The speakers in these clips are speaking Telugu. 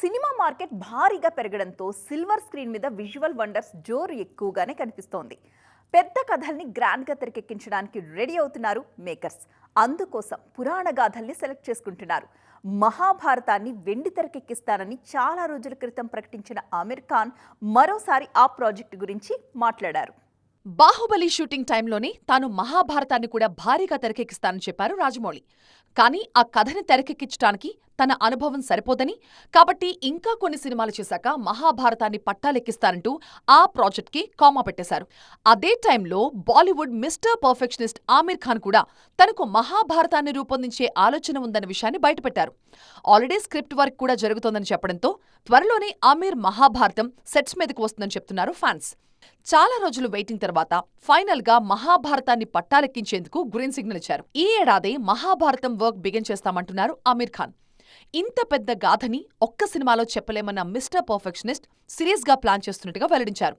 సినిమా మార్కెట్ భారీగా పెరగడంతో సిల్వర్ స్క్రీన్ మీద విజువల్ వండర్స్ జోరు ఎక్కువగానే కనిపిస్తోంది. పెద్ద కథల్ని గ్రాండ్గా తెరకెక్కించడానికి రెడీ అవుతున్నారు మేకర్స్. అందుకోసం పురాణ గాథల్ని సెలెక్ట్ చేసుకుంటున్నారు. మహాభారతాన్ని వెండి తెరకెక్కిస్తానని చాలా రోజుల క్రితం ప్రకటించిన ఆమిర్ ఖాన్ మరోసారి ఆ ప్రాజెక్టు గురించి మాట్లాడారు. బాహుబలి షూటింగ్ టైంలోనే తాను మహాభారతాన్ని కూడా భారీగా తెరకెక్కిస్తానని చెప్పారు రాజమౌళి. కానీ ఆ కథని తెరకెక్కించడానికి తన అనుభవం సరిపోదని కాబట్టి ఇంకా కొన్ని సినిమాలు చేశాక మహాభారతాన్ని పట్టాలెక్కిస్తానంటూ ఆ ప్రాజెక్ట్కి కామా పెట్టేశారు. అదే టైంలో Bollywood mister perfectionist Aamir Khan కూడా తనకు మహాభారతాన్ని రూపొందించే ఆలోచన ఉందన్న విషయాన్ని బయటపెట్టారు. ఆల్రెడీ స్క్రిప్ట్ వర్క్ కూడా జరుగుతోందని చెప్పడంతో త్వరలోనే ఆమీర్ మహాభారతం సెట్స్ మీదకు వస్తుందని చెప్తున్నారు ఫ్యాన్స్. చాలా రోజులు వెయిటింగ్ తర్వాత ఫైనల్గా మహాభారతాన్ని పట్టాలెక్కించేందుకు గ్రీన్ సిగ్నల్ ఇచ్చారు. ఈ ఏడాది మహాభారతం వర్క్ బిగిన్ చేస్తామంటున్నారు ఆమీర్ ఖాన్. ఇంత పెద్ద గాథని ఒక్క సినిమాలో చెప్పలేమన్న మిస్టర్ పర్ఫెక్షనిస్ట్ సీరియస్గా ప్లాన్ చేస్తున్నట్టుగా వెల్లడించారు.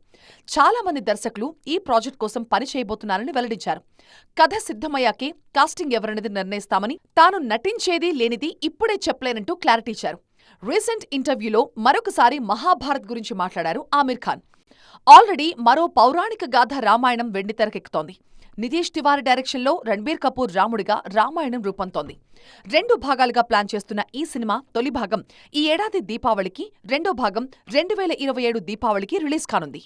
చాలా మంది దర్శకులు ఈ ప్రాజెక్ట్ కోసం పని చేయబోతున్నారని వెల్లడించారు. కథ సిద్ధమయ్యాకే కాస్టింగ్ ఎవరనేది నిర్ణయిస్తామని తాను నటించేది లేనిది ఇప్పుడే చెప్పలేనంటూ క్లారిటీ ఇచ్చారు. రీసెంట్ ఇంటర్వ్యూలో మరొకసారి మహాభారత్ గురించి మాట్లాడారు ఆమిర్ ఖాన్. ఆల్రెడీ మరో పౌరాణిక గాథ రామాయణం వెండి తెరకెక్కుతోంది. నితీష్ తివారి డైరెక్షన్లో రణబీర్ కపూర్ రాముడిగా రామాయణం రూపొంతోంది రెండు భాగాలుగా ప్లాన్ చేస్తున్న ఈ సినిమా తొలి భాగం ఈ ఏడాది దీపావళికి రెండో భాగం రెండు వేల ఇరవై ఏడు దీపావళికి రిలీజ్ కానుంది.